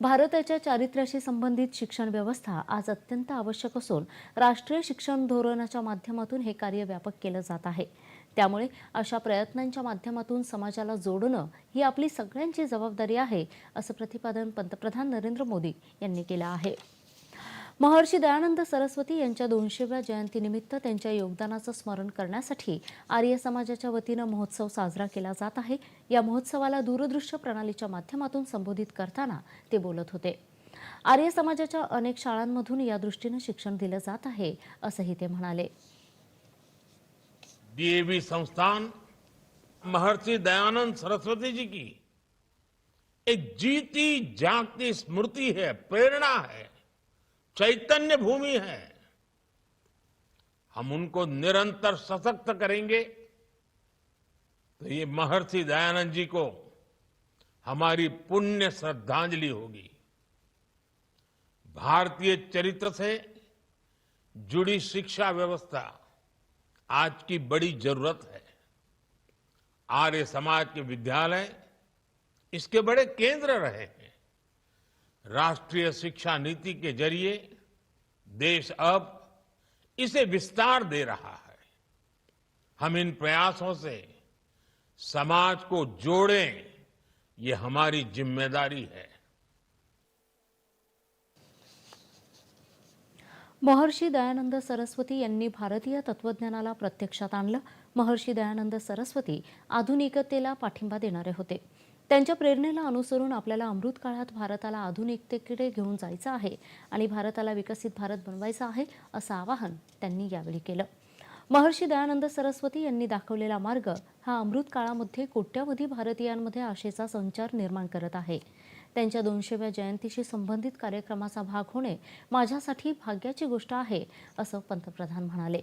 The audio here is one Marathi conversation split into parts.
भारताच्या चारित्र्याशी संबंधित शिक्षण व्यवस्था आज अत्यंत आवश्यक असून राष्ट्रीय शिक्षण धोरणाच्या माध्यमातून हे कार्य व्यापक केलं जात आहे. त्यामुळे अशा प्रयत्नांच्या माध्यमातून समाजाला जोडणं ही आपली सगळ्यांची जबाबदारी आहे असं प्रतिपादन पंतप्रधान नरेंद्र मोदी यांनी केलं आहे. महर्षी दयानंद सरस्वती यांच्या दोनशेव्या जयंतीनिमित्त त्यांच्या योगदानाचं स्मरण करण्यासाठी आर्य समाजाच्या वतीनं महोत्सव साजरा केला जात आहे. या महोत्सवाला दूरदृश्य प्रणालीच्या माध्यमातून संबोधित करताना ते बोलत होते. आर्य समाजाच्या अनेक शाळांमधून या दृष्टीनं शिक्षण दिलं जात आहे असंही ते म्हणाले. डीएवी संस्थान महर्षि दयानंद सरस्वती जी की एक जीती जागती स्मृति है प्रेरणा है। चैतन्य भूमि है। हम उनको निरंतर सशक्त करेंगे। तो ये महर्षि दयानंद जी को हमारी पुण्य श्रद्धांजलि होगी। भारतीय चरित्र से जुड़ी शिक्षा व्यवस्था आज की बड़ी ज़रूरत है। आर्य समाज के विद्यालय इसके बड़े केंद्र रहे हैं। राष्ट्रीय शिक्षा नीति के ज़रिए देश अब इसे विस्तार दे रहा है। हम इन प्रयासों से समाज को जोड़ें, ये हमारी ज़िम्मेदारी है। महर्षी दयानंद सरस्वती यांनी भारतीय तत्वज्ञानाला प्रत्यक्षात आणलं. महर्षी दयानंद सरस्वती आधुनिकतेला पाठिंबा देणारे होते. त्यांच्या प्रेरणेला अनुसरून आपल्याला अमृत काळात भारताला आधुनिकतेकडे घेऊन जायचं आहे आणि भारताला विकसित भारत बनवायचा आहे असं आवाहन त्यांनी यावेळी केलं. महर्षी दयानंद सरस्वती यांनी दाखवलेला मार्ग हा अमृत काळामध्ये कोट्यावधी भारतीयांमध्ये आशेचा संचार निर्माण करत आहे. त्यांच्या दोनशेव्या जयंतीशी संबंधित कार्यक्रमाचा भाग होणे माझ्यासाठी भाग्याची गोष्ट आहे असं पंतप्रधान म्हणाले.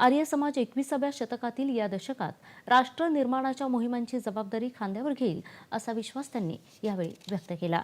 आर्य समाज एकविसाव्या शतकातील या दशकात राष्ट्र निर्माणाच्या मोहिमांची जबाबदारी खांद्यावर घेईल असा विश्वास त्यांनी यावेळी व्यक्त केला.